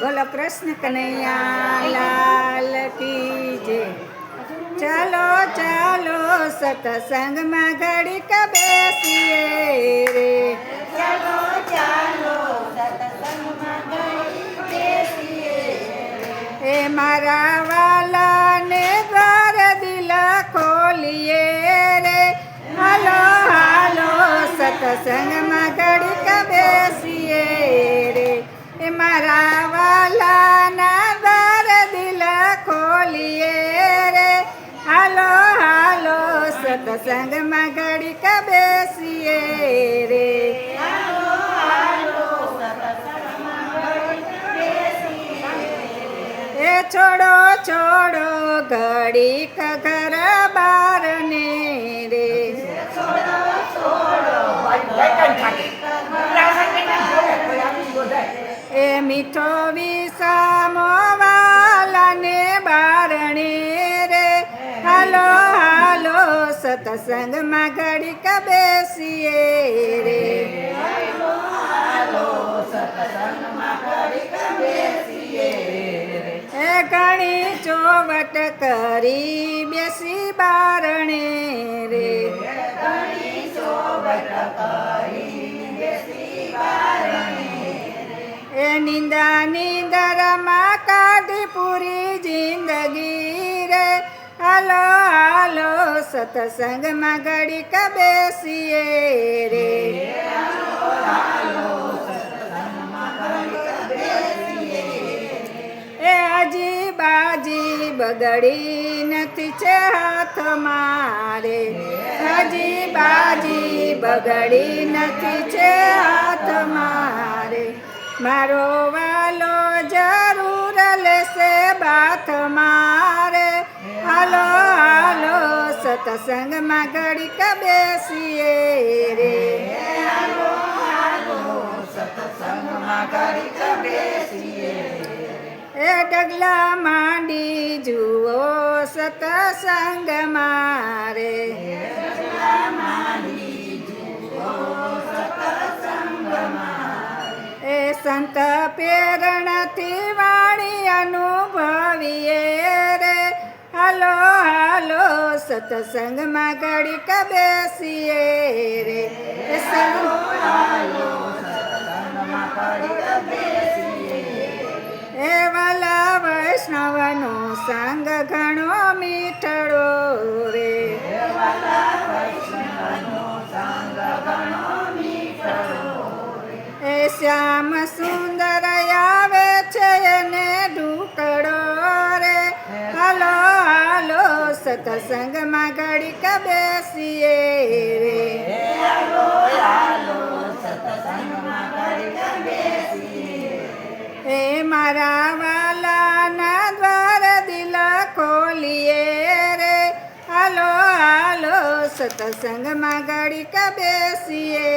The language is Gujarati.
બોલો કૃષ્ણ કનૈયા, લાલ કી ચાલો ચાલો, સતસંગમાં ઘડીક બેસીએ રે. ચાલો ચાલો એ મારા વાલાને દ્વાર દિલ ખોલીએ રે. હાલો હાલો, સતસંગમાં સતસંગમાં ઘડીક બેસીએ રે. એ છોડો છોડો ઘડીક ઘર બાર ને રે. એ મીઠો સતસંગમાં ઘડીક બેસીએ રે. ઘણી ચોવટ કરી બેસી બારણે રે. એ નિંદા નિંદરમાં કાઢી પૂરી જિંદગી રે. હાલો સતસંગમાં ઘડીક બેસીએ રે. એ આજી બાજી બગડી નથી છે હાથ મારે. હજી બાજી બગડી નથી છે હાથ મારે. મારો વાલો સતસંગમાં ઘડીક બેસીએ રે. એ ડગલા માંડી જુઓ સતસંગ મારે. એ સંત પ્રેરણાથી વાણી સતસંગમાં ઘડીક બેસીએ રે. એ વાલા વૈષ્ણવનો સંગ ઘણો મીઠડો રે. એ શ્યામ સુંદર સતસંગમાં ઘડીક બેસીએ રે. હે મારા વાલાના દ્વાર દિલ ખોલીએ રે. હાલો હાલો સત્સંગમાં ઘડીક બેસીએ